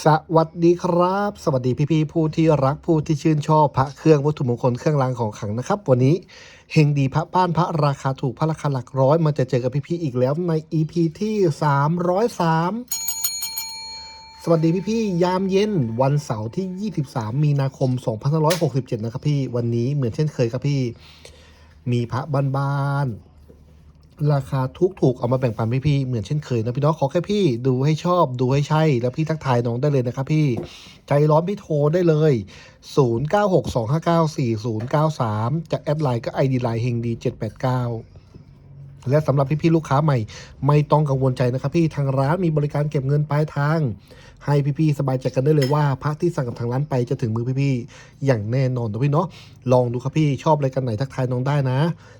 สวัสดีครับ สวัสดีพี่ๆผู้ที่รักผู้ที่ชื่นชอบพระเครื่องวัตถุมงคลเครื่องรางของขลังนะครับ วันนี้เฮงดีพระบ้านพระราคาถูกพระราคาหลักร้อยมาจะเจอกับพี่ๆอีกแล้วใน EP ที่ 303 สวัสดีพี่ๆยามเย็นวันเสาร์ที่ 23 มีนาคม 2567 นะครับพี่วันนี้เหมือนเช่นเคยครับพี่ มีพระบ้านๆ ราคาทุกถูกๆเอามาแบ่งปันพี่ๆเหมือนเช่นเคยนะพี่น้องขอแค่พี่ดูให้ชอบดูให้ใช่ แล้วพี่ทักทายน้องได้เลยนะครับพี่ ใจร้อนพี่โทรได้เลย 0962594093 จะแอดไลน์ก็ ID ไลน์เฮงดี789 และสำหรับพี่ๆลูกค้าใหม่ ไม่ต้องกังวลใจนะครับพี่ทางร้านมีบริการเก็บเงินปลายทาง ให้พี่ๆสบายใจกันได้เลยว่าพระที่สั่งกับทางร้านไปจะถึงมือพี่ๆอย่างแน่นอนนะพี่เนาะลองดูครับพี่ชอบอะไรกันไหนทักทายน้องได้นะ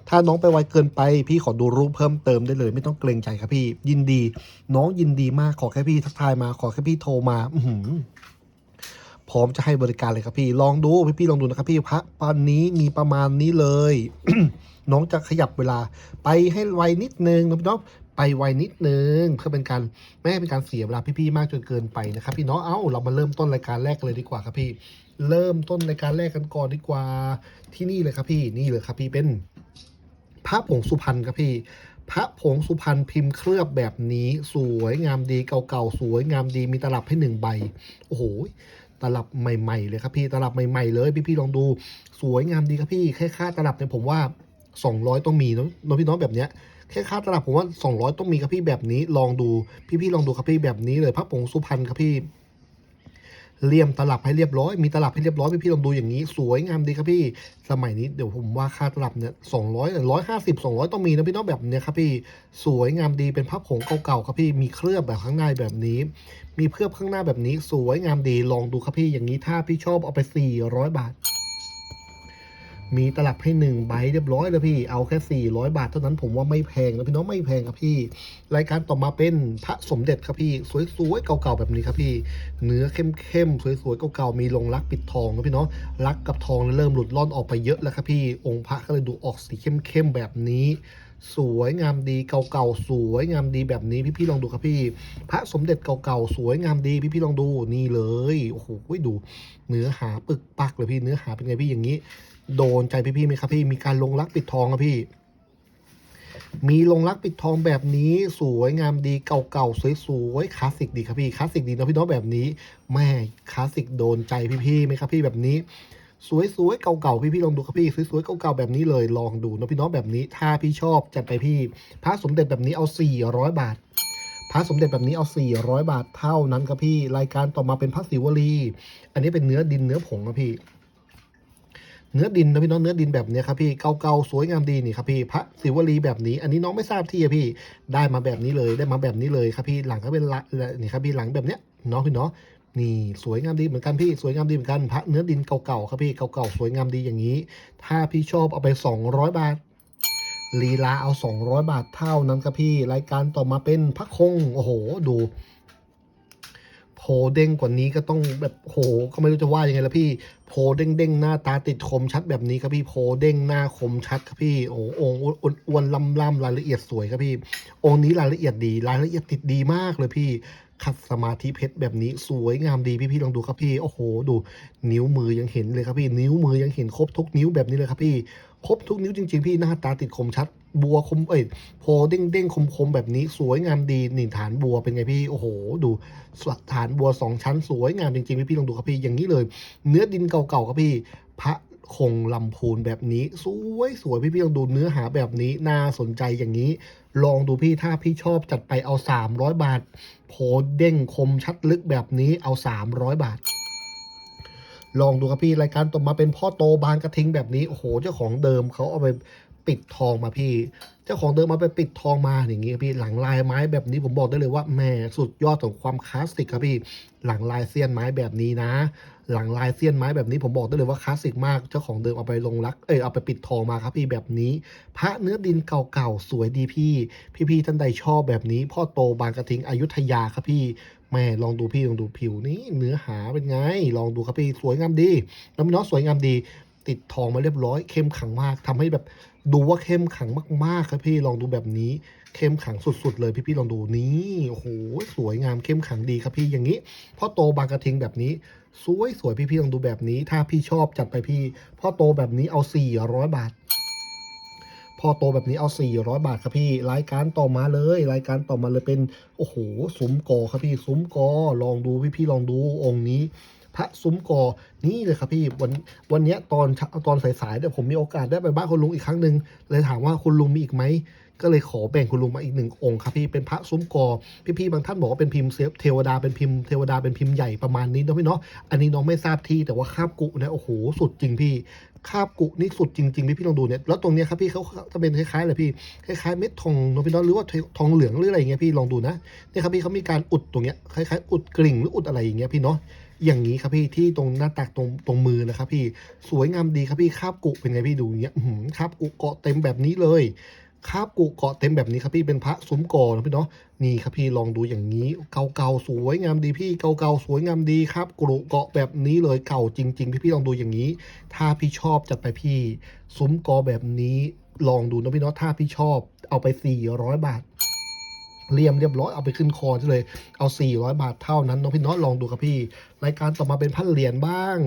ถ้าน้องไปไวเกินไป พี่ขอดูรูปเพิ่มเติมได้เลย ไม่ต้องเกรงใจครับพี่ ยินดี น้องยินดีมากขอแค่พี่ทักทายมาขอแค่พี่โทรมา อืพร้อมจะให้บริการเลยครับพี่ ลองดูพี่พี่ๆลองดูนะครับพี่พระปันนี้มีประมาณนี้เลย น้องจะขยับเวลาไปให้ไวนิดนึงนะพี่น้องไปไวนิดนึงเพื่อเป็นการไม่ให้เป็นการเสียเวลาพี่ๆมากจนเกินไปนะครับพี่เนาะเอ้าเรามาเริ่มต้นรายการแรกเลยดีกว่าครับพี่ เริ่มต้นรายการแรกกันก่อนดีกว่าที่นี่เลยครับพี่นี่เลยครับพี่เป็นพระผงสุพรรณครับพี่พระผงสุพรรณพิมพ์เคลือบแบบนี้ สวยงามดีเก่าๆสวยงามดีมีตลับให้หนึ่งใบโอ้โหตลับใหม่ ๆ เลยครับพี่ตลับใหม่ ๆ เลยพี่ๆลองดู สวยงามดีครับพี่แค่ค่าตลับเนี่ยผมว่า 200ต้องมีเนอะเนอะพี่น้องแบบเนี้ยแค่ค่าตลับผมว่า200ต้องมีครับพี่แบบนี้ ลองดูพี่ๆลองดูครับพี่แบบนี้เลยพระผงสุพรรณครับพี่เลี่ยมตลับให้เรียบร้อย มีตลับให้เรียบร้อยพี่ๆลองดูอย่างนี้ สวยงามดีครับพี่ สมัยนี้เดี๋ยวผมว่าค่าตลับเนี่ยสองร้อยร้อยห้าสิบสองร้อยต้องมีนะพี่น้องแบบเนี้ยครับพี่ สวยงามดีเป็นพับผงเก่าๆครับพี่ มีเคลือบแบบข้างในแบบนี้ มีเคลือบข้างหน้าแบบนี้ สวยงามดี ลองดูครับพี่อย่างนี้ถ้าพี่ชอบเอาไปสี่ร้อยบาท มีตลับให้หนึ่งใบเรียบร้อยเลยพี่ เอาแค่ 400 บาทเท่านั้นผมว่าไม่แพงนะพี่น้องไม่แพงครับพี่ รายการต่อมาเป็นพระสมเด็จครับพี่ สวยๆเก่าๆแบบนี้ครับพี่ เนื้อเข้มๆสวยๆเก่าๆมีลงรักปิดทองนะพี่เนาะรักกับทองเริ่มหลุดล่อนออกไปเยอะแล้วครับพี่ องค์พระก็เลยดูออกสีเข้มๆแบบนี้สวยงามดีเก่าๆสวยงามดีแบบนี้พี่ๆลองดูครับพี่ พระสมเด็จเก่าๆสวยงามดีพี่ๆลองดูนี่เลยโอ้โหดูเนื้อหาปึกปักเลยพี่เนื้อหาเป็นไงพี่อย่างนี้ โดนใจพี่ๆไหมครับพี่มีการลงรักปิดทองครับพี่ มีลงรักปิดทองแบบนี้สวยงามดีเก่าๆสวยๆคลาสสิกดีครับพี่คลาสสิกดีเนาะพี่น้องแบบนี้แม่คลาสสิกโดนใจพี่ๆไหมครับพี่แบบนี้สวยๆเก่าๆพี่ๆลองดูครับพี่สวยๆเก่าๆแบบนี้เลยลองดูเนาะพี่น้องแบบนี้ ถ้าพี่ชอบจัดไปพี่ พระสมเด็จแบบนี้เอา 400 บาท พระสมเด็จแบบนี้เอา 400 บาทเท่านั้นครับพี่ รายการต่อมาเป็นพระศิวลี อันนี้เป็นเนื้อดินเนื้อผงครับพี่ เนื้อดินนะพี่น้องเนื้อดินแบบนี้ครับพี่เก่าๆสวยงามดีนี่ครับพี่พระศิวลีแบบนี้ อันนี้น้องไม่ทราบที่อะพี่ได้มาแบบนี้เลยได้มาแบบนี้เลยครับพี่หลังก็เป็นละนี่ครับพี่หลังแบบเนี้ยเนาะพี่เนาะนี่สวยงามดีเหมือนกันพี่สวยงามดีเหมือนกันพระเนื้อดินเก่าๆครับพี่เก่าๆสวยงามดีอย่างนี้ ถ้าพี่ชอบเอาไป 200 บาทลีลาเอา 200 บาทเท่านั้นครับพี่ รายการต่อมาเป็นพระคง โอ้โห ดู โพเด้งกว่านี้ก็ต้องแบบโหก็ไม่รู้จะว่ายังไงและพี่โพเด้งเด้งหน้าตาติดคมชัดแบบนี้ครับพี่โพเด้งหน้าคมชัดครับพี่โอ้โหองอ้วนๆล่ำรายละเอียดสวยครับพี่องค์นี้รายละเอียดดี รายละเอียดติดดีมากเลยพี่ขัดสมาธิเพชรแบบนี้สวยงามดีพี่ๆลองดูครับพี่โอ้โหดู นิ้วมือยังเห็นเลยครับพี่ นิ้วมือยังเห็นครบทุกนิ้วแบบนี้เลยครับพี่ครบทุกนิ้วจริง ๆ พี่หน้าตาติดคมชัด บัวคมเอ้ยโพเด้งเด้งคมคมแบบนี้สวยงามดีนี่ฐานบัวเป็นไงพี่โอ้โห ดูฐานบัวสองชั้นสวยงามจริงๆพี่พี่ลองดูครับพี่อย่างนี้เลย เนื้อดินเก่าๆครับพี่พระคงลำพูนแบบนี้สวยสวยพี่พี่ลองดูเนื้อหาแบบนี้น่าสนใจอย่างนี้ ลองดูพี่ถ้าพี่ชอบจัดไปเอา 300 บาท โพเด้งคมชัดลึกแบบนี้เอา 300 บาทลองดูครับพี่รายการต่อมาเป็นพ่อโตบางกระทิงแบบนี้โอ้โหเจ้าของเดิมเขาเอาไป ปิดทองมาพี่ เจ้าของเดิมมาไปปิดทองมาอย่างงี้พี่หลังลายไม้แบบนี้ผมบอกได้เลยว่าแหม่สุดยอดของความคลาสสิกครับพี่ หลังลายเสี้ยนไม้แบบนี้นะ หลังลายเสี้ยนไม้แบบนี้ผมบอกได้เลยว่าคลาสสิกมาก เจ้าของเดิมเอาไปลงรักเออเอาไปปิดทองมาครับพี่แบบนี้ พระเนื้อดินเก่าๆสวยดีพี่ พี่ๆท่านใดชอบแบบนี้ พ่อโตบางกระทิงอยุธยาครับพี่แม่ลองดูพี่ลองดูผิวนี่เนื้อหาเป็นไง ลองดูครับพี่สวยงามดีแล้วน้องสวยงามดี ติดทองมาเรียบร้อยเข้มขังมากทำให้แบบ ดูว่าเข้มขังมากๆครับพี่ลองดูแบบนี้ เข้มขังสุด ๆ เลยพี่ๆลองดูนี่โอ้โหสวยงามเข้มขังดีครับพี่อย่างนี้พ่อโตบางกระทิงแบบนี้ สวยสวยพี่ๆลองดูแบบนี้ ถ้าพี่ชอบจัดไปพี่พ่อโตแบบนี้เอา 400 บาทพอโตแบบนี้เอา 400 บาทครับพี่ รายการต่อมาเลย รายการต่อมาเลยเป็น โอ้โห ซุ้มกอครับพี่ ซุ้มกอ ลองดูพี่พี่ๆลองดูองค์นี้ พระซุ้มกอนี่เลยครับพี่วันวันนี้ตอนตอนสายๆเนี่ยวผมมีโอกาสได้ไปบ้านคุณลุงอีกครั้งหนึ่งเลยถามว่าคุณลุงมีอีกไหมก็เลยขอแบ่งคุณลุงมาอีกหนึ่งองค์ครับพี่เป็นพระซุ้มกอพี่ๆบางท่านบอกว่าเป็นพิมพ์เซฟเทวดาเป็นพิมพ์เทวดาเป็นพิมพ์ใหญ่ประมาณนี้นะพี่เนาะอันนี้น้องไม่ทราบที่แต่ว่าคาบกุนะโอ้โหสุดจริงพี่คาบกุนี่สุดจริงๆพี่พี่ลองดูเนี่ยแล้วตรงเนี้ยครับพี่เขาจะเป็นคล้ายๆเลยพี่คล้ายๆเม็ดทองเนอะพี่เน้องหรือว่าทองเหลืองหรืออะไรอย่างเงี้ยพี่ลองดูนะเนี่ยครับพี่เขามีการอุดตรงเนี้ยคล้ายๆ อุดกริ่งหรืออุดอะไรอย่างเงี้ยพี่เนาะ อย่างนี้ครับพี่ที่ตรงหน้าตักตรงตรงมือนะครับพี่สวยงามดีครับพี่คาบกุเป็นไงพี่ดูอย่างเงี้ยหือคาบกุเกาะเต็มแบบนี้เลยคาบกุเกาะเต็มแบบนี้ครับพี่เป็นพระซุ้มกอนะพี่เนาะนี่ครับพี่ลองดูอย่างนี้เก่าๆสวยงามดีพี่เก่าๆสวยงามดีครับกรุเกาะแบบนี้เลยเก่าจริง ๆ พี่ๆลองดูอย่างนี้ ถ้าพี่ชอบจัดไปพี่ซุ้มกอแบบนี้ลองดูนะพี่เนาะถ้าพี่ชอบเอาไป 400 บาท เรียมเรียบร้อยเอาไปขึ้นคอเลยเอา 400 บาทเท่านั้นน้องพี่เนาะลองดูครับพี่ รายการต่อมาเป็นพันเหรียญบ้าง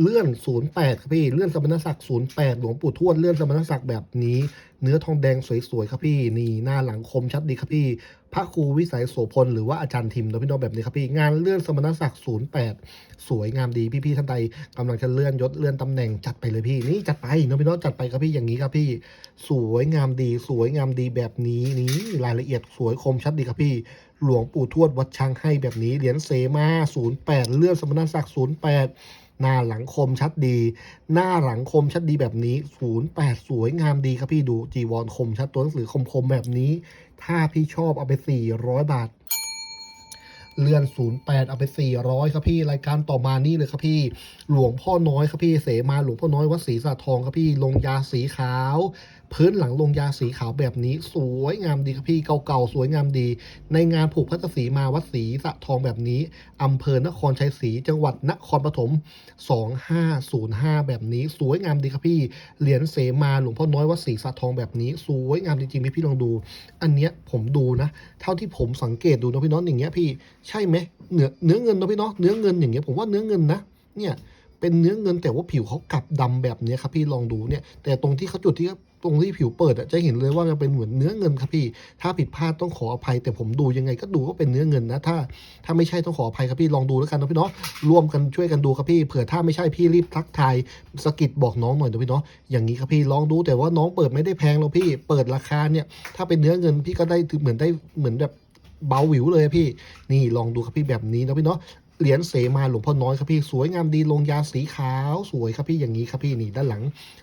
เลื่อน 08 ครับพี่ เลื่อนสมณศักดิ์08 หลวงปู่ทวด เลื่อนสมณศักดิ์แบบนี้ เนื้อทองแดงสวยๆ ครับพี่ นี่ หน้าหลังคมชัดดีครับพี่ พระครูวิสัยโสพลหรือว่าอาจารย์ทิมเนะพี่น้องแบบนี้ครับพี่งานเลื่อนสมณศักดิ์08 สวยงามดีพี่ๆท่านใดกำลังจะเลื่อนยศเลื่อนตำแหน่งจัดไปเลยพี่นี่จัดไปเนะพี่น้องจัดไปครับพี่อย่างนี้ครับพี่ สวยงามดี สวยงามดีแบบนี้นี่รายละเอียดสวยคมชัดดีครับพี่ หลวงปู่ทวดวัดช้างให้แบบนี้เหรียญเสมา08 เลื่อนสมณศักดิ์08หน้าหลังคมชัดดี หน้าหลังคมชัดดีแบบนี้ 08 สวยงามดีครับพี่ดูจีวรคมชัดตัวหนังสือคมๆแบบนี้ ถ้าพี่ชอบเอาไป 400 บาท เลื่อน 08 เอาไป 400 ครับพี่ รายการต่อมานี่เลยครับพี่ หลวงพ่อน้อยครับพี่ เสมาหลวงพ่อน้อยวัดศรีสะทองครับพี่ ลงยาสีขาว พื้นหลังลงยาสีขาวแบบนี้ สวยงามดีครับพี่เก่าๆสวยงามดี ในงานผูกพัตสีมาวัดศรีสะทองแบบนี้อำเภอนครชัยศรีจังหวัดนครปฐม2505 แบบนี้ สวยงามดีครับพี่เหรียญเสมาหลวงพ่อน้อยวัดศรีสะทองแบบนี้ สวยงามจริงๆพี่พี่ลองดู อันเนี้ยผมดูนะ เท่าที่ผมสังเกตดูนะพี่น้องอย่างเงี้ยพี่ใช่ไหมเนื้อเนื้อเงินนะพี่เนาะเนื้อเงินอย่างเงี้ยผมว่าเนื้อเงินนะเนี่ยเป็นเนื้อเงินแต่ว่าผิวเขากลับดำแบบนี้ครับพี่ลองดูเนี่ยแต่ตรงที่เขาจุดที่ ตรงที่ผิวเปิดอะจะเห็นเลยว่ามันเป็นเหมือนเนื้อเงินครับพี่ ถ้าผิดพลาดต้องขออภัย แต่ผมดูยังไงก็ดูว่าเป็นเนื้อเงินนะถ้าถ้าไม่ใช่ต้องขออภัยครับพี่ลองดูแล้วกันนะพี่เนาะร่วมกันช่วยกันดูครับพี่เผื่อถ้าไม่ใช่พี่รีบทักทายสกิดบอกน้องหน่อยนะพี่เนาะอย่างนี้ครับพี่ลองดูแต่ว่าน้องเปิดไม่ได้แพงหรอกพี่ เปิดราคาเนี่ย ถ้าเป็นเนื้อเงินพี่ก็ได้เหมือนได้เหมือนแบบเบาหวิวเลยพี่ นี่ลองดูครับพี่แบบนี้นะพี่เนาะ เหรียญเสมาหลวงพ่อน้อยครับพี่สวยงามดีลงยาสีขาวสวยครับพี่อย่างนี้ครับพี่นี่ด้านหลัง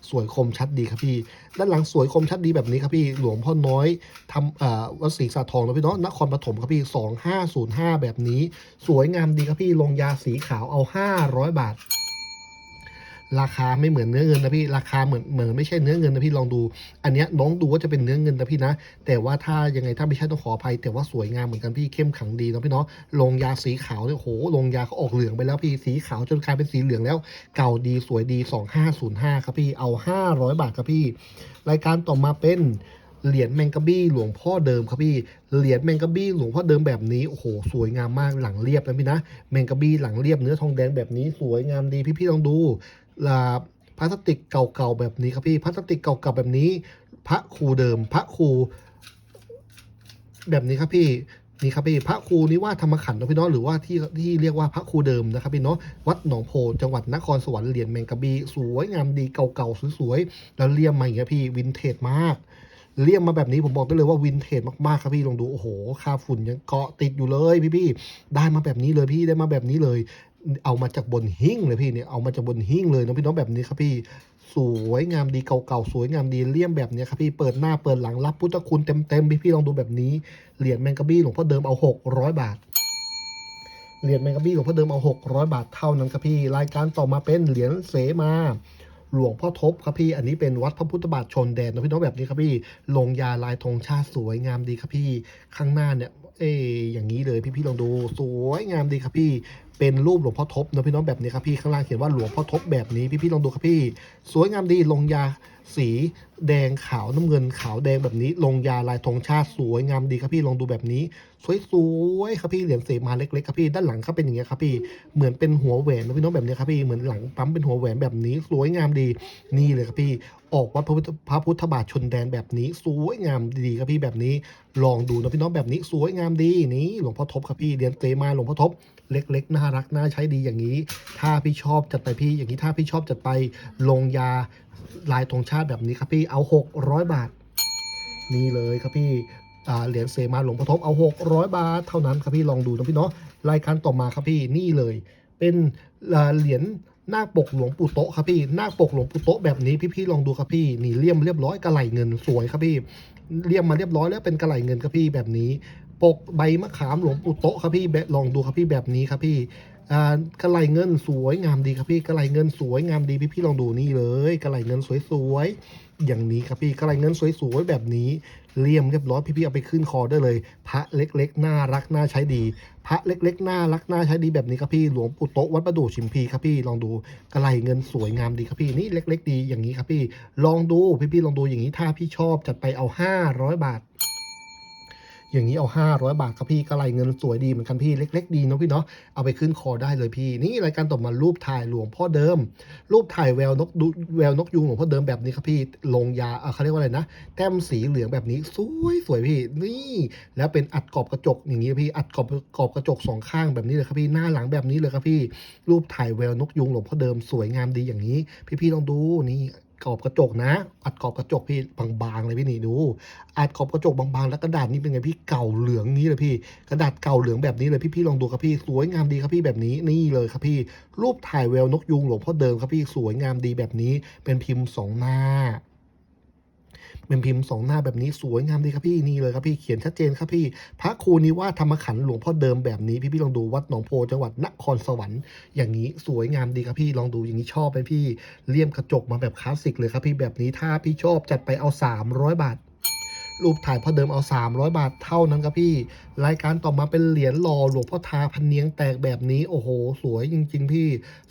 สวยคมชัดดีครับพี่ ด้านหลังสวยคมชัดดีแบบนี้ครับพี่หลวงพ่อน้อยทำอ่อวัดศรีสะทองนะพี่เนาะนครปฐมครับพี่สองห้าศูนย์ห้าแบบนี้ สวยงามดีครับพี่ลงยาสีขาวเอาห้าร้อยบาท ราคาไม่เหมือนเนื้อเงินนะพี่ราคาเหมือนเหมือนไม่ใช่เนื้อเงินนะพี่ลองดู อันเนี้ยน้องดูว่าจะเป็นเนื้อเงินนะพี่นะ แต่ว่าถ้ายังไงถ้าไม่ใช่ต้องขออภัย แต่ว่าสวยงามเหมือนกันพี่เข้มขังดีนะพี่เนาะลงยาสีขาวเนี่ยโหลงยาเขาออกเหลืองไปแล้วพี่สีขาวจนกลายเป็นสีเหลืองแล้ว เก่าดีสวยดี 2505ครับพี่เอา 500 บาทครับพี่ รายการต่อมาเป็นเหรียญแมงกะบี้หลวงพ่อเดิมครับพี่เหรียญแมงกะบี้หลวงพ่อเดิมแบบนี้โอ้โหสวยงามมากหลังเรียบนะพี่นะแมงกะบี้หลังเรียบเนื้อทองแดงแบบนี้สวยงามดีพี่ๆลองดู ลาพลาสติกเก่าๆแบบนี้ครับพี่พลาสติกเก่าๆแบบนี้ พระครูเดิม พระครู แบบนี้ครับพี่นี่ครับพี่พระครูนิว่าธรรมขันธ์นะพี่น้องหรือว่าที่ที่เรียกว่าพระครูเดิมนะครับพี่เนาะวัดหนองโพจังหวัดนครสวรรค์เหรียญแมงกะบีสวยงามดีเก่าๆสวยๆแล้วเลี่ยมมาอย่างเงี้ยพี่วินเทจมากเลี่ยมมาแบบนี้ผมบอกได้เลยว่าวินเทจมากๆครับพี่ลองดูโอ้โหค่าฝุ่นยังเกาะติดอยู่เลยพี่พี่ๆได้มาแบบนี้เลยพี่ได้มาแบบนี้เลย เอามาจากบนหิ้งเลยพี่เนี่ยเอามาจากบนหิ้งเลยนะพี่น้องแบบนี้ครับพี่สวยงามดีเก่าๆสวยงามดีเลี่ยมแบบนี้ครับพี่เปิดหน้าเปิดหลังรับพุทธคุณเต็มๆพี่พี่ลองดูแบบนี้เหรียญแมงกะบี้หลวงพ่อเดิมเอา600 บาทเหรียญแมงกะบี้หลวงพ่อเดิมเอา600 บาทเท่านั้นครับพี่รายการต่อมาเป็นเหรียญเสมาหลวงพ่อทบครับพี่ อันนี้เป็นวัดพระพุทธบาทชนแดนนะพี่น้องแบบนี้ครับพี่ ลงยาลายธงชาติสวยงามดีครับพี่ ข้างหน้าเนี่ย เอ้ยอย่างนี้เลยพี่พี่ลองดู สวยงามดีครับพี่ เป็นรูปหลวงพ่อทบนะพี่น้องแบบนี้ครับพี่ข้างล่างเขียนว่าหลวงพ่อทบแบบนี้พี่ๆลองดูครับพี่ สวยงามดีลงยาสีแดงขาวน้ำเงินขาวแดงแบบนี้ ลงยาลายธงชาติสวยงามดีครับพี่ลองดูแบบนี้ สวยๆครับพี่เหรียญเสมาเล็กๆครับพี่ด้านหลังเขาเป็นอย่างเงี้ยครับพี่เหมือนเป็นหัวแหวนนะพี่น้องแบบนี้ครับพี่เหมือนหลังปั๊มเป็นหัวแหวนแบบนี้ สวยงามดีนี่เลยครับพี่ ออกวัดพระพุทธพระพุทธบาทชนแดนแบบนี้ สวยงามดีครับพี่แบบนี้ ลองดูนะพี่น้องแบบนี้ สวยงามดีนี่หลวงพ่อทบครับพี่เหรียญเสมาหลวงพ่อทบ เล็ก ๆ น่ารักน่าใช้ดีอย่างนี้ ถ้าพี่ชอบจัดไปพี่อย่างนี้ถ้าพี่ชอบจัดไปลงยาลายธงชาติแบบนี้ครับพี่เอา 600 บาท นี่เลยครับพี่เหรียญเซมาหลวงพ่อทบเอา 600 บาทเท่านั้นครับพี่ลองดูนะพี่เนาะรายการต่อมาครับพี่นี่เลย เป็นเหรียญหน้าปกหลวงปู่โตะครับพี่หน้าปกหลวงปู่โตะแบบนี้พี่ๆลองดูครับพี่นี่เลี่ยมเรียบร้อยกระไหลเงินสวยครับพี่เลี่ยมมาเรียบร้อยแล้วเป็นกระไหลเงินครับพี่แบบนี้ ปกใบมะขามหลวงปู่โตะครับพี่แบบลองดูครับพี่แบบนี้ครับพี่กระไหลเงินสวยงามดีครับพี่กระไหลเงินสวยงามดีพี่พี่ลองดูนี่เลยกระไหลเงินสวยๆอย่างนี้ครับพี่กระไหลเงินสวยๆแบบนี้เลี่ยมเรียบร้อยพี่พี่ๆเอาไปขึ้นคอได้เลย พระเล็กๆน่ารักน่าใช้ดี พระเล็กๆน่ารักน่าใช้ดีแบบนี้ครับพี่หลวงปู่โตวัดประดู่ชิมพีครับพี่ลองดูกระไหลเงินสวยงามดีครับพี่นี่เล็ก ๆ ดีอย่างนี้ครับพี่ ลองดูพี่พี่ๆลองดูอย่างนี้ถ้าพี่ชอบจัดไปเอา500บาท อย่างนี้เอา 500 บาทครับพี่กระไรเงินสวยดีเหมือนกันพี่เล็ก ๆ ดีเนาะพี่เนาะเอาไปขึ้นคอได้เลยพี่ นี่รายการต่อมารูปถ่ายหลวงพ่อเดิม รูปถ่ายแววนกดูแววนกยูงหลวงพ่อเดิมแบบนี้ครับพี่ลงยาเอ่อเขาเรียกว่าอะไรนะแต้มสีเหลืองแบบนี้สวยสวยพี่ นี่ แล้วเป็นอัดกรอบกระจกอย่างนี้พี่อัดกรอบกรอบกระจกสองข้างแบบนี้เลยครับพี่หน้าหลังแบบนี้เลยครับพี่ รูปถ่ายแววนกยูงหลวงพ่อเดิมสวยงามดีอย่างนี้ พี่ๆลองดูนี่ กรอบกระจกนะ อัดกรอบกระจกพี่บางๆเลยพี่นี่ดูอัดขอบกระจกบางๆแล้วกระดาษนี่เป็นไงพี่เก่าเหลืองนี้เลยพี่ กระดาษเก่าเหลืองแบบนี้เลยพี่พี่ลองดูครับพี่สวยงามดีครับพี่แบบนี้นี่เลยครับพี่ รูปถ่ายแววนกยูงหลวงพ่อเดิมครับพี่สวยงามดีแบบนี้เป็นพิมพ์สองหน้า เป็นพิมพ์สองหน้าแบบนี้สวยงามดีครับพี่นี่เลยครับพี่เขียนชัดเจนครับพี่พระครูนิว่าธรรมขันหลวงพ่อเดิมแบบนี้พี่พี่ลองดูวัดหนองโพจังหวัดนครสวรรค์อย่างนี้สวยงามดีครับพี่ลองดูอย่างนี้ชอบไหมพี่เลี่ยมกระจกมาแบบคลาสสิกเลยครับพี่แบบนี้ถ้าพี่ชอบจัดไปเอา 300 บาท รูปถ่ายพ่อเดิมเอา 300 บาทเท่านั้นครับพี่ รายการต่อมาเป็นเหรียญหล่อหลวงพ่อทาพันเนียงแตกแบบนี้โอ้โห สวยจริง ๆ พี่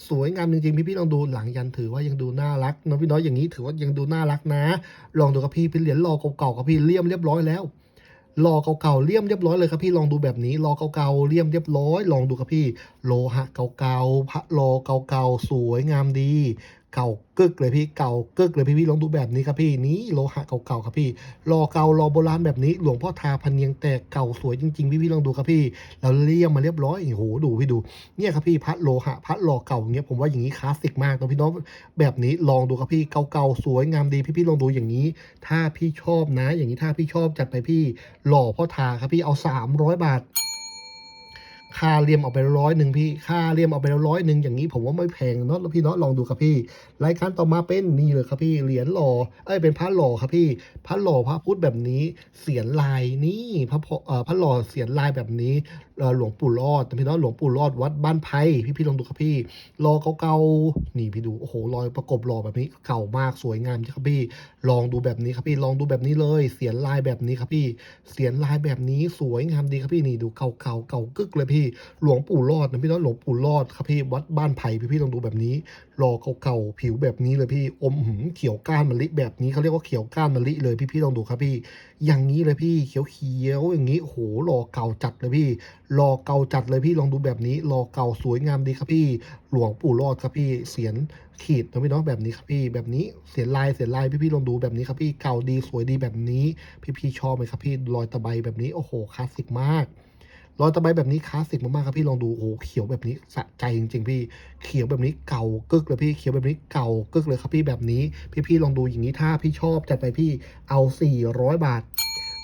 สวยงามจริงๆพี่พี่ลองดูหลังยันถือว่ายังดูน่ารักน้องพี่น้อยอย่างนี้ถือว่ายังดูน่ารักนะ ลองดูครับพี่เป็นเหรียญหล่อเก่าๆครับพี่เลี่ยมเรียบร้อยแล้วหล่อเก่าๆเลี่ยมเรียบร้อยเลยครับพี่ลองดูแบบนี้หล่อเก่าๆเลี่ยมเรียบร้อย ลองดูครับพี่ โลหะเก่าๆพระโลเก่าๆสวยงามดี เก่ากึกเลยพี่เก่ากึกเลยพี่พี่ลองดูแบบนี้ครับพี่นี้โลหะเก่าๆครับพี่รอเก่ารอโบราณแบบนี้ หลวงพ่อทาพันเนียงแตกเก่าสวยจริงๆพี่พี่ลองดูครับพี่แล้วเลี่ยมมาเรียบร้อยโอ้โหดูพี่ดูเนี่ยครับพี่พระโลหะพระหล่อเก่าอย่างเงี้ยผมว่าอย่างนี้คลาสสิกมากนะพี่น้องแบบนี้ลองดูครับพี่เก่าๆสวยงามดีพี่พี่ลองดูอย่างนี้ ถ้าพี่ชอบนะ อย่างนี้ถ้าพี่ชอบจัดไปพี่หล่อพ่อทาครับพี่เอา 300 บาท ค่าเลี่ยมเอาไปร้อยหนึ่งพี่ ค่าเลี่ยมเอาไปร้อยหนึ่งอย่างนี้ผมว่าไม่แพงเนาะแล้วพี่เนาะลองดูครับพี่ รายการต่อมาเป็นนี่เลยครับพี่เหรียญหล่อเอ้ยเป็นพระหล่อครับพี่พระหล่อพระพุทธแบบนี้เสียนลายนี่พระพเอ่อพระหล่อเสียนลายแบบนี้หลวงปู่รอดพี่เนาะหลวงปู่รอดวัดบ้านไผ่พี่พี่ลองดูครับพี่รอเก่าๆนี่พี่ดูโอ้โหรอยประกบรอแบบนี้เก่ามากสวยงามครับพี่ ลองดูแบบนี้ครับพี่ลองดูแบบนี้เลย เสียนลายแบบนี้ครับพี่ เสียนลายแบบนี้สวยงามดีครับพี่นี่ดูเก่าเก่าเก่ากึกเลยพี่หลวงปู่รอดนะพี่น้องหลวงปู่รอดครับพี่วัดบ้านไผ่พี่พี่ลองดูแบบนี้รอเก่าๆผิวแบบนี้เลยพี่อมหืมเขียวก้านมะลิแบบนี้เขาเรียกว่าเขียวก้านมะลิเลยพี่พี่ลองดูครับพี่ อย่างนี้เลยพี่เขียวเขียวอย่างนี้โอ้โหรอเก่าจัดเลยพี่รอเก่าจัดเลยพี่ลองดูแบบนี้รอเก่าสวยงามดีครับพี่ หลวงปู่รอดครับพี่เสียนขีดนะพี่น้องแบบนี้ครับพี่แบบนี้เสียนลายเสียนลายพี่พี่ลองดูแบบนี้ครับพี่เก่าดีสวยดีแบบนี้ พี่พี่ชอบไหมครับพี่รอยตะไบแบบนี้โอ้โหคลาสสิกมาก รอยตะไบแบบนี้คลาสสิกมากๆครับพี่ลองดูโอ้โหเขียวแบบนี้สะใจจริง ๆ พี่เขียวแบบนี้เก่ากึกเลยพี่เขียวแบบนี้เก่ากึกเลยครับพี่แบบนี้พี่ๆลองดูอย่างนี้ถ้าพี่ชอบจัดไปพี่เอา 400 บาท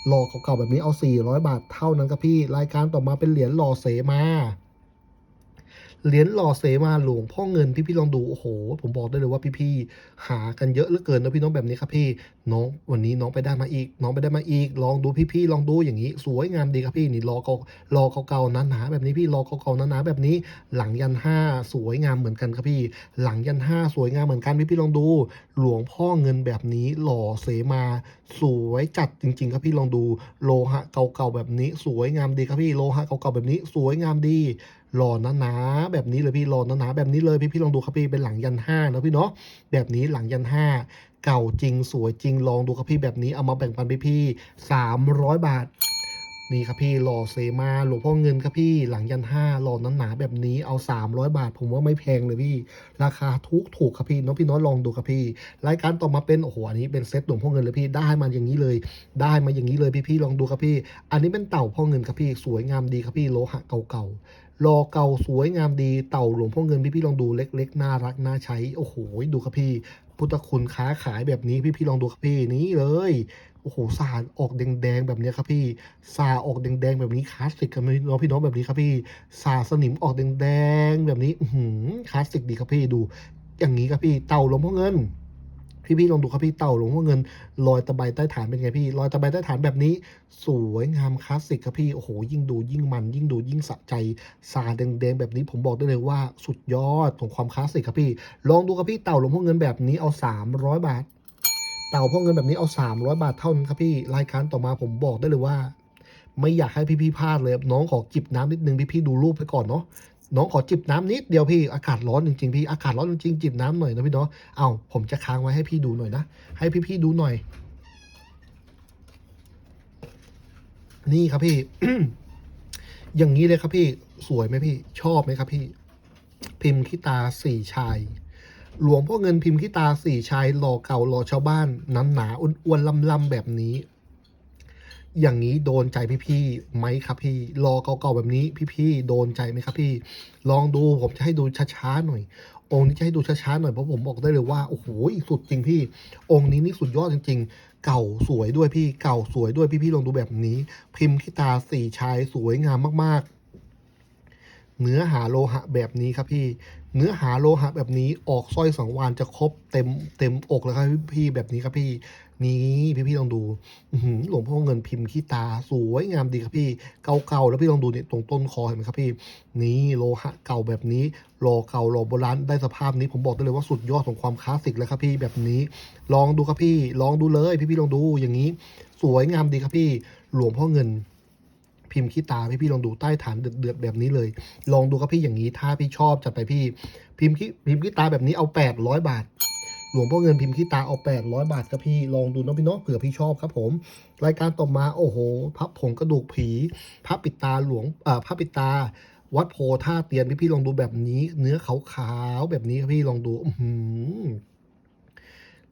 หล่อเก่าๆแบบนี้เอา 400 บาทเท่านั้นครับพี่ รายการต่อมาเป็นเหรียญหล่อเสมา เหรียญหล่อเสมาหลวงพ่อเงินพี่ๆลองดูโอ้โห ผมบอกได้เลยว่าพี่ๆหากันเยอะเหลือเกินนะพี่น้องแบบนี้ครับพี่น้องวันนี้น้องไปได้มาอีก น้องไปได้มาอีก ลองดูพี่ๆลองดูอย่างนี้ สวยงามดีครับพี่นี่รอเก่ารอเก่าๆหนาๆแบบนี้พี่รอเก่าๆหนาๆแบบนี้ หลังยันห้าสวยงามเหมือนกันครับพี่ หลังยันห้าสวยงามเหมือนกันพี่พี่ๆลองดู หลวงพ่อเงินแบบนี้หล่อเสมาสวยจัดจริง ๆ ครับพี่ลองดูโลหะเก่าๆแบบนี้ สวยงามดีครับพี่โลหะเก่าๆแบบนี้ สวยงามดี หล่อหนาๆๆแบบนี้เลยพี่หลอหนาแบบนี้เลยพี่พี่ลองดูครับพี่เป็นหลังยันห้านะพี่เนาะแบบนี้หลังยันห้าเก่าจริงสวยจริงลองดูครับพี่แบบนี้เอามาแบ่งปันพี่พี่สามร้อยบาท นี่ครับพี่หล่อเซมาหลวงพ่อเงินครับพี่หลังยันห้าหล่อนั้นหนาแบบนี้เอา 300 บาท ผมว่าไม่แพงเลยพี่ ราคาทุกถูกครับพี่น้องพี่น้อยลองดูครับพี่ รายการต่อมาเป็นโอ้โหอันนี้เป็นเซตหลวงพ่อเงินเลยพี่ได้มาอย่างนี้เลย ได้มาอย่างนี้เลยพี่พี่ลองดูครับพี่ อันนี้เป็นเต่าพ่อเงินครับพี่ สวยงามดีครับพี่โลหะเก่าๆรอเก่าสวยงามดีเต่าหลวงพ่อเงินพี่พี่ลองดูเล็ก ๆ น่ารักน่าใช้โอ้โหดูครับพี่ พุทธคุณค้าขายแบบนี้พี่พี่ลองดูครับพี่นี้เลย โอ้โหสารออกแดงๆแบบนี้ครับพี่สาออกแดงๆแบบนี้คลาสสิกกันไหมน้องพี่น้องแบบนี้ครับพี่สาสนิมออกแดงๆแบบนี้หือคลาสสิกดีครับพี่ดูอย่างนี้ครับพี่เต่าลงพ่อเงินพี่พี่ๆลองดูครับพี่เต่าหลวงพ่อเงินรอยตะไบใต้ฐานเป็นไงพี่รอยตะไบใต้ฐานแบบนี้ สวยงามคลาสสิกครับพี่โอ้โหยิ่งดูยิ่งมัน ยิ่งดูยิ่งสะใจสาแดงๆแบบนี้ผมบอกได้เลยว่าสุดยอดของความคลาสสิกครับพี่ ลองดูครับพี่เต่าหลวงพ่อเงินแบบนี้เอา 300 บาท เต่าพ่อเงินแบบนี้เอา 300 บาทเท่านั้นครับพี่รายการต่อมาผมบอกได้เลยว่า ไม่อยากให้พี่ๆพลาดเลย น้องขอจิบน้ำนิดนึงพี่ๆดูรูปไปก่อนเนาะน้องขอจิบน้ำนิดเดียวพี่อากาศร้อนจริงๆพี่อากาศร้อนจริงๆจิบน้ำหน่อยนะพี่เนาะเอาผมจะค้างไว้ให้พี่ดูหน่อยนะให้พี่ๆดูหน่อย นี่ครับพี่ อย่างนี้เลยครับพี่สวยไหมพี่ ชอบไหมครับพี่ พิมพ์ขี้ตาสี่ชาย หลวงพ่อเงินพิมพ์ขี้ตาสี่ชายหล่อเก่าหล่อชาวบ้านหนาหนาอ้วนๆลำๆแบบนี้ อย่างนี้โดนใจพี่ๆไหมครับพี่รอเก่าๆแบบนี้ พี่ๆโดนใจไหมครับพี่ ลองดูผมจะให้ดูช้าๆหน่อย องค์นี้จะให้ดูช้าๆหน่อยเพราะผมบอกได้เลยว่าโอ้โหสุดจริงพี่ องค์นี้นี่สุดยอดจริง ๆ เก่าสวยด้วยพี่ เก่าสวยด้วยพี่ๆลองดูแบบนี้ พิมพ์ขี้ตาสี่ชายสวยงามมากๆเนื้อหาโลหะแบบนี้ครับพี่ เนื้อหาโลหะแบบนี้ออกสร้อยสังวานจะครบเต็มเต็มอกแล้วครับพี่แบบนี้ครับพี่นี่พี่ๆลองดูหลวงพ่อเงินพิมพ์ขี้ตาสวยงามดีครับพี่เก่าๆแล้วพี่ลองดูเนี่ยตรงต้นคอเห็นไหมครับพี่นี่โลหะเก่าแบบนี้รอเก่ารอโบราณได้สภาพนี้ผมบอกได้เลยว่าสุดยอดของความคลาสสิกแล้วครับพี่แบบนี้ ลองดูครับพี่ ลองดูเลย พี่ๆลองดูอย่างนี้ สวยงามดีครับพี่ หลวงพ่อเงิน พิมพ์ขี้ตาพี่พี่ลองดูใต้ฐานเดือดๆแบบนี้เลย ลองดูครับพี่อย่างนี้ถ้าพี่ชอบจัดไปพี่ พิมพ์ขี้พิมพ์ขี้ตาแบบนี้เอา 800 บาท หลวงพ่อเงินพิมพ์ขี้ตาเอา 800 บาทครับพี่ลองดูน้องพี่น้องเผื่อพี่ชอบครับผม รายการต่อมาโอ้โหพระผงกระดูกผีพระปิดตาหลวงอ่าพระปิดตาวัดโพท่าเตียนพี่พี่ลองดูแบบนี้ เนื้อขาวๆแบบนี้ครับพี่ลองดูอื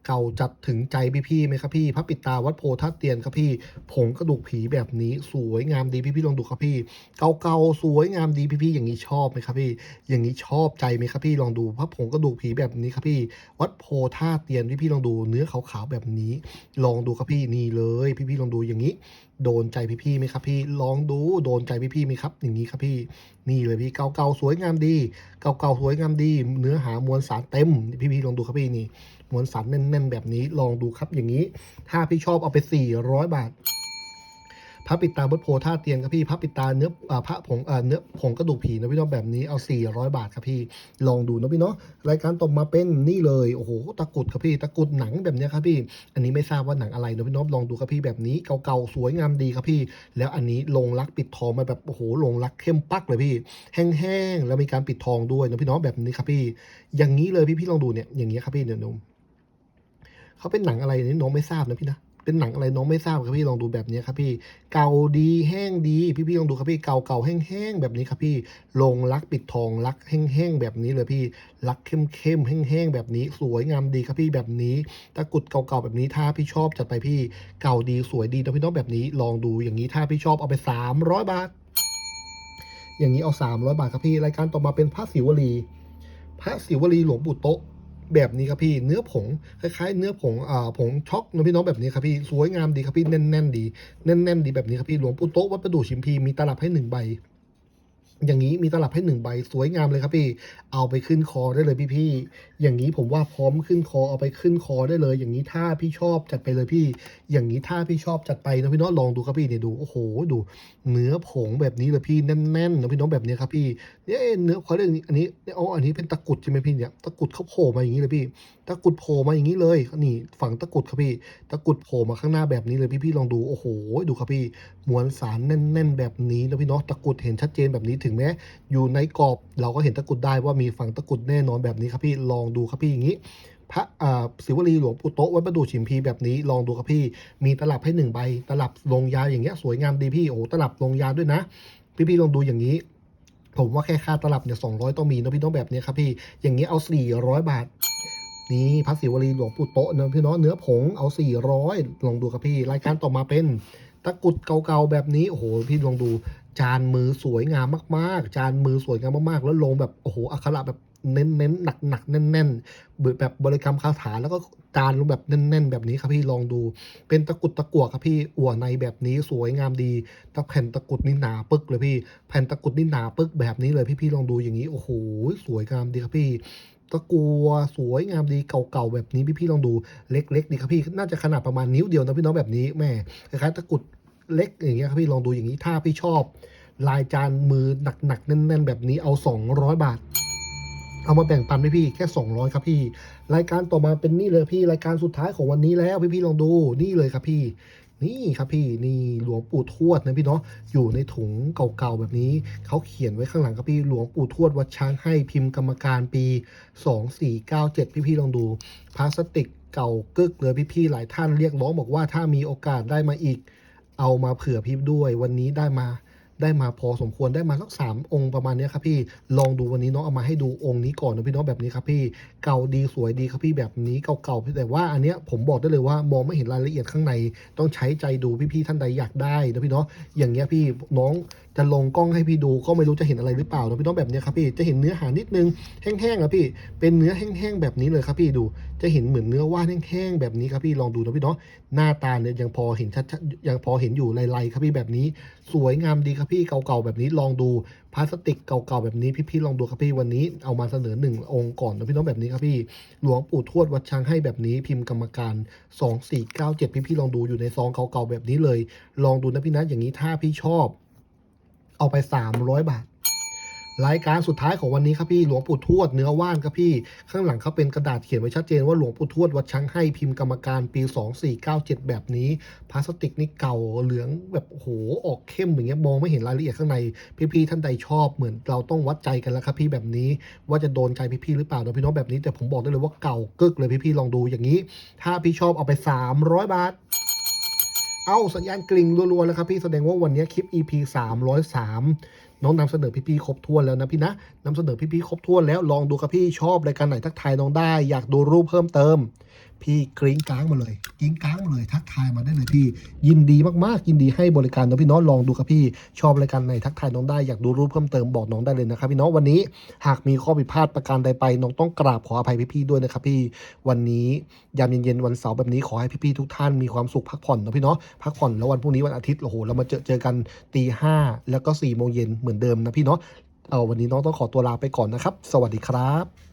เก่าจัดถึงใจพี่ๆไหมครับพี่พระปิดตาวัดโพธาเตียนครับพี่ผงกระดูกผีแบบนี้สวยงามดีพี่ๆลองดูครับพี่ เก่าๆสวยงามดีพี่ๆอย่างนี้ชอบไหมครับพี่ อย่างนี้ชอบใจไหมครับพี่ลองดูพระผงกระดูกผีแบบนี้ครับพี่ วัดโพธาเตียนพี่ๆลองดูเนื้อขาวๆแบบนี้ ลองดูครับพี่นี่เลย พี่ๆลองดูอย่างนี้ โดนใจพี่ๆไหมครับพี่ลองดูโดนใจพี่ๆไหมครับ อย่างนี้ครับพี่นี่เลยพี่เก่าๆสวยงามดี เก่าๆสวยงามดี เนื้อหามวลสารเต็ม พี่ๆลองดูครับพี่นี่มวลสารแน่นๆแบบนี้ลองดูครับอย่างนี้ ถ้าพี่ชอบเอาไป 400 บาท พระปิดตาบดโพท่าเตียนครับพี่พระปิดตาเนื้อพระผงอ่าเนื้อผงกระดูกผีนะพี่น้องแบบนี้เอา 400 บาทครับพี่ลองดูนะพี่เนาะรายการต่อมาเป็นนี่เลยโอ้โหตะกุดครับพี่ตะกุดหนังแบบนี้ครับพี่ อันนี้ไม่ทราบว่าหนังอะไรนะพี่น้องลองดูครับพี่แบบนี้เก่าๆสวยงามดีครับพี่ แล้วอันนี้ลงรักปิดทองมาแบบโอ้โหลงรักเข้มปักเลยพี่ แห้งๆแล้วมีการปิดทองด้วยนะพี่น้องแบบนี้ครับพี่ อย่างนี้เลยพี่พี่ลองดูเนี่ยอย่างนี้ครับพี่เดี๋ยวน้องเขาเป็นหนังอะไรนี่น้องไม่ทราบนะพี่นะ เป็นหนังอะไรน้องไม่ทราบครับพี่ลองดูแบบนี้ครับพี่ เก่าดีแห้งดี พี่พี่ลองดูครับพี่เก่าเก่าๆแห้งๆแบบนี้ครับพี่ ลงรักปิดทองรักแห้งๆแบบนี้เลยพี่รักเข้มเข้มๆแห้งๆแบบนี้ สวยงามดีครับพี่แบบนี้ตะกรุดเก่าๆแบบนี้ถ้าพี่ชอบจัดไปพี่เก่าดีสวยดีนะพี่น้องแบบนี้ ลองดูอย่างนี้ถ้าพี่ชอบเอาไป 300 บาท อย่างนี้เอา 300 บาทครับพี่รายการต่อมาเป็นพระศิวลี พระศิวลีหลวงปู่โตะ แบบนี้ครับพี่ เนื้อผงคล้ายๆ เนื้อผงอ่าผงช็อกนะพี่น้องแบบนี้ครับพี่สวยงามดีครับพี่แน่นๆดีแน่นๆดีแบบนี้ครับพี่หลวงปู่โต๊ะวัดประดู่ชิมพีมีตลับให้หนึ่งใบ อย่างนี้มีตลับให้หนึ่งใบสวยงามเลยครับพี่ เอาไปขึ้นคอได้เลยพี่พี่ๆอย่างนี้ผมว่าพร้อมขึ้นคอเอาไปขึ้นคอได้เลย อย่างนี้ถ้าพี่ชอบจัดไปเลยพี่ อย่างนี้ถ้าพี่ชอบจัดไปนะพี่น้องลองดูครับพี่เนี่ยดูโอ้โหดูเนื้อผงแบบนี้เลยพี่แน่นๆนะพี่น้องแบบนี้ครับพี่เนี่ยเนื้อเขาเรียกอันนี้อ๋ออันนี้เป็นตะกุดใช่ไหมพี่เนี่ยตะกุดเขาโผล่มาอย่างนี้เลยพี่ ตะกุดโผล่มาอย่างนี้เลยนี่ฝั่งตะกุดครับพี่ ตะกุดโผล่มาข้างหน้าแบบนี้เลยพี่พี่ๆลองดูโอ้โหดูครับพี่มวลสารแน่น ๆ แบบนี้นะพี่เนาะตะกุดเห็นชัดเจนแบบนี้ถึงแม้อยู่ในกรอบเราก็เห็นตะกุดได้ว่ามีฝังตะกุดแน่นอนแบบนี้ครับพี่ลองดูครับพี่อย่างนี้พระศิวลีหลวงปู่โตวัดประดู่ฉิมพีแบบนี้ลองดูครับพี่ มีตลับให้หนึ่งใบ ตลับลงยาอย่างเงี้ยสวยงามดีพี่โอ้ตลับลงยาด้วยนะ พี่พี่ๆลองดูอย่างนี้ ผมว่าแค่ค่าตลับเนี่ยสองร้อยต้องมีนะพี่น้องแบบนี้ครับพี่อย่างเงี้ยเอาสี่ร้อยบาทนี่พระศิวลีหลวงปู่โตนะพี่น้องเนื้อผงเอาสี่ร้อยลองดูครับพี่ รายการต่อมาเป็นตะกุดเก่าๆแบบนี้โอ้โหพี่ลองดู จานมือสวยงามมากๆ จานมือสวยงามมากๆ แล้วลงแบบโอ้โหอักขระแบบเน้นๆหนักๆแน่นๆแบบบริกรรมคาถาแล้วก็จานลงแบบแน่นๆ แบบนี้ครับพี่ลองดู เป็นตะกุดตะกั่วครับพี่อั่วในแบบนี้สวยงามดีตะแผ่นตะกุดนี่หนาปึกเลยพี่ แผ่นตะกุดนี่หนาปึกแบบนี้เลยพี่ๆลองดูอย่างนี้โอ้โหสวยงามดีครับพี่ตะกัวสวยงามดีเก่าๆแบบนี้พี่ๆลองดูเล็กๆดีครับพี่น่าจะขนาดประมาณนิ้วเดียวนะพี่น้องแบบนี้แม่คล้ายๆตะกุด เล็กอย่างเงี้ยครับพี่ลองดูอย่างนี้ถ้าพี่ชอบ ลายจานมือหนักๆแน่นๆแบบนี้เอา 200 บาท เอามาแบ่งปันให้พี่แค่ 200 ครับพี่ รายการต่อมาเป็นนี่เลยพี่รายการสุดท้ายของวันนี้แล้วพี่ๆลองดูนี่เลยครับพี่ นี่ครับพี่นี่หลวงปู่ทวดนะพี่เนาะอยู่ในถุงเก่าๆแบบนี้เขาเขียนไว้ข้างหลังครับพี่หลวงปู่ทวดวัดช้างให้พิมพ์กรรมการปี 2497 พี่ๆลองดูพลาสติกเก่ากึกเลยพี่ๆหลายท่านเรียกร้องบอกว่าถ้ามีโอกาสได้มาอีก เอามาเผื่อพี่ด้วย วันนี้ได้มาได้มาพอสมควรได้มาสักสามองค์ประมาณนี้ครับพี่ลองดูวันนี้น้องเอามาให้ดูองค์นี้ก่อนนะพี่น้องแบบนี้ครับพี่เก่าดีสวยดีครับพี่แบบนี้เก่าๆแต่ว่าอันเนี้ยผมบอกได้เลยว่ามองไม่เห็นรายละเอียดข้างใน ต้องใช้ใจดูพี่ๆท่านใดอยากได้นะพี่เนาะอย่างเงี้ยพี่น้อง จะลงกล้องให้พี่ดูก็ไม่รู้จะเห็นอะไรหรือเปล่านะพี่น้องแบบนี้ครับพี่จะเห็นเนื้อหานิดนึงแห้งๆอะพี่ เป็นเนื้อแห้งๆแบบนี้เลยครับพี่ดู จะเห็นเหมือนเนื้อว่านแห้งๆแบบนี้ครับพี่ลองดูนะพี่เนาะหน้าตาเนี่ยยังพอเห็นชัดๆยังพอเห็นอยู่ลายๆครับพี่แบบนี้ สวยงามดีครับพี่เก่าๆแบบนี้ลองดูพลาสติกเก่าๆแบบนี้พี่ๆลองดูครับพี่วันนี้เอามาเสนอหนึ่งองค์ก่อนนะพี่น้องแบบนี้ครับพี่หลวงปู่ทวดวัดช้างให้แบบนี้พิมพ์กรรมการ 2497 พี่พี่ๆลองดูอยู่ในซองเก่าๆแบบนี้เลย ลองดูนะพี่นะอย่างนี้ถ้าพี่ชอบ เอาไป 300 บาท รายการสุดท้ายของวันนี้ครับพี่หลวงปู่ทวดเนื้อว่านครับพี่ ข้างหลังเขาเป็นกระดาษเขียนไว้ชัดเจนว่าหลวงปู่ทวดวัดช้างให้พิมพ์กรรมการปี 2497 แบบนี้พลาสติกนี่เก่าเหลืองแบบโหออกเข้มอย่างเงี้ยมองไม่เห็นรายละเอียดข้างในพี่ๆท่านใดชอบเหมือนเราต้องวัดใจกันแล้วครับพี่แบบนี้ว่าจะโดนใจพี่ๆหรือเปล่านะพี่น้องแบบนี้แต่ผมบอกได้เลยว่าเก่ากึกเลยพี่ๆลองดูอย่างนี้ ถ้าพี่ชอบเอาไป 300 บาท เอาสัญญาณกริ่งรัวๆแล้วครับพี่แสดงว่าวันนี้คลิป EP 303 น้องนำเสนอพี่ๆครบถ้วนแล้วนะพี่นะนำเสนอพี่ๆครบถ้วนแล้วลองดูครับพี่ชอบรายการไหนทักทายน้องได้ อยากดูรูปเพิ่มเติม พี่กริ้งก้างมาเลยกริ้งก้างมาเลยทักทายมาได้เลยพี่ ยินดีมากๆยินดีให้บริการนะพี่น้องลองดูครับพี่ชอบรายการไหนทักทายน้องได้อยากดูรูปเพิ่มเติมบอกน้องได้เลยนะครับพี่น้องวันนี้หากมีข้อผิดพลาดประการใดไปน้องต้องกราบขออภัยพี่ๆด้วยนะครับพี่วันนี้ยามเย็นๆวันเสาร์แบบนี้ขอให้พี่ๆทุกท่านมีความสุขพักผ่อนนะพี่เนาะพักผ่อนแล้ววันพรุ่งนี้วันอาทิตย์โอ้โหเรามาเจอเจอกันตีห้าแล้วก็สี่โมงเย็นเหมือนเดิมนะพี่เนาะเอาวันนี้น้องต้องขอตัวลาไปก่อนนะครับ สวัสดีครับ